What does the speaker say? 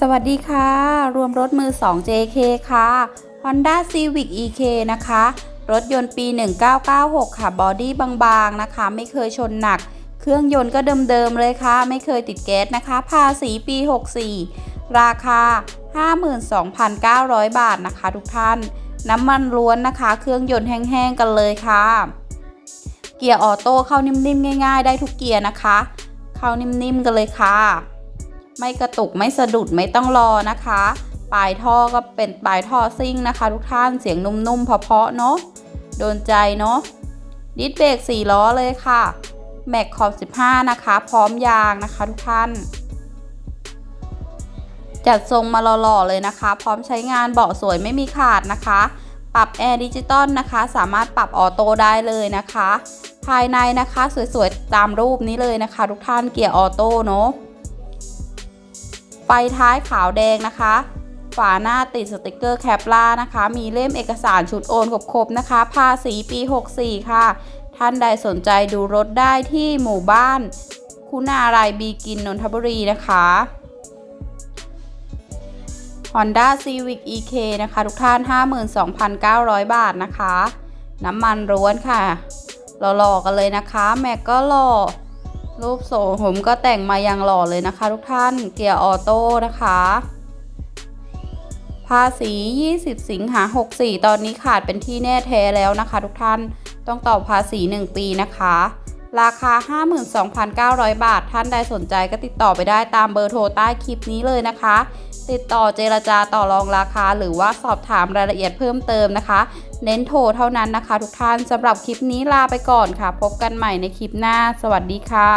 สวัสดีค่ะ รวมรถมือ 2 JK ค่ะ Honda Civic EK นะคะ รถยนต์ปี 1996 ค่ะ บอดี้บางๆนะคะ ไม่เคยชนหนัก เครื่องยนต์ก็เดิมๆเลยค่ะ ไม่เคยติดแก๊สนะคะ ภาษีปี 64 ราคา 52,900 บาทนะคะ ทุกท่าน น้ำมันล้วนนะคะ เครื่องยนต์แห้งๆกันเลยค่ะ เกียร์ออโต้เข้านิ่มๆ ง่าย ๆ ได้ทุกเกียร์นะคะ เข้านิ่มๆ กันเลยค่ะ ไม่กระตุกไม่สะดุดไม่ต้องรอนะคะ ปลายท่อก็เป็นปลายท่อซิ่งนะคะ ทุกท่านเสียงนุ่มๆเพาะๆเนาะโดนใจเนาะดิสเบรก4ล้อเลยค่ะแม็กขอบ 15 นะคะ พร้อมยางนะคะทุกท่าน จัดทรงมาหล่อๆเลยนะคะ พร้อมใช้งานเบาะสวยไม่มีขาดนะคะ ปรับแอร์ดิจิตอลนะคะ สามารถปรับออโต้ได้เลยนะคะ ภายในนะคะสวยๆตามรูปนี้เลยนะคะ ทุกท่านเกียร์ออโต้เนาะ ไฟท้ายขาวแดงนะคะ ฝาหน้าติดสติกเกอร์แคปล่านะคะ มีเล่มเอกสารชุดโอนครบๆนะคะ ภาษีปี 64 ค่ะ ท่านใดสนใจดูรถได้ที่หมู่บ้าน คุณารายบีกินนนทบุรีนะคะ Honda Civic EK นะคะ ทุกท่าน 52,900 บาทนะคะ น้ำมันร้วนค่ะหล่อๆกันเลยนะคะ แม็กก็หล่อ รูปโสผมก็แต่งมาอย่างหล่อเลยนะคะ ทุกท่านเกียร์ออโต้นะคะ ภาษี 20 สิงหา 64 ตอนนี้ขาดเป็นที่แน่แท้แล้วนะคะ ทุกท่านต้องต่อภาษี 1 ปีนะคะ ราคา 52,900 บาท ท่านใดสนใจก็ติดต่อไปได้ตามเบอร์โทรใต้คลิปนี้เลยนะคะ ติดต่อเจรจาต่อรองราคา หรือว่าสอบถามรายละเอียดเพิ่มเติมนะคะ เน้นโทรเท่านั้นนะคะ ทุกท่านสำหรับคลิปนี้ลาไปก่อนค่ะ พบกันใหม่ในคลิปหน้า สวัสดีค่ะ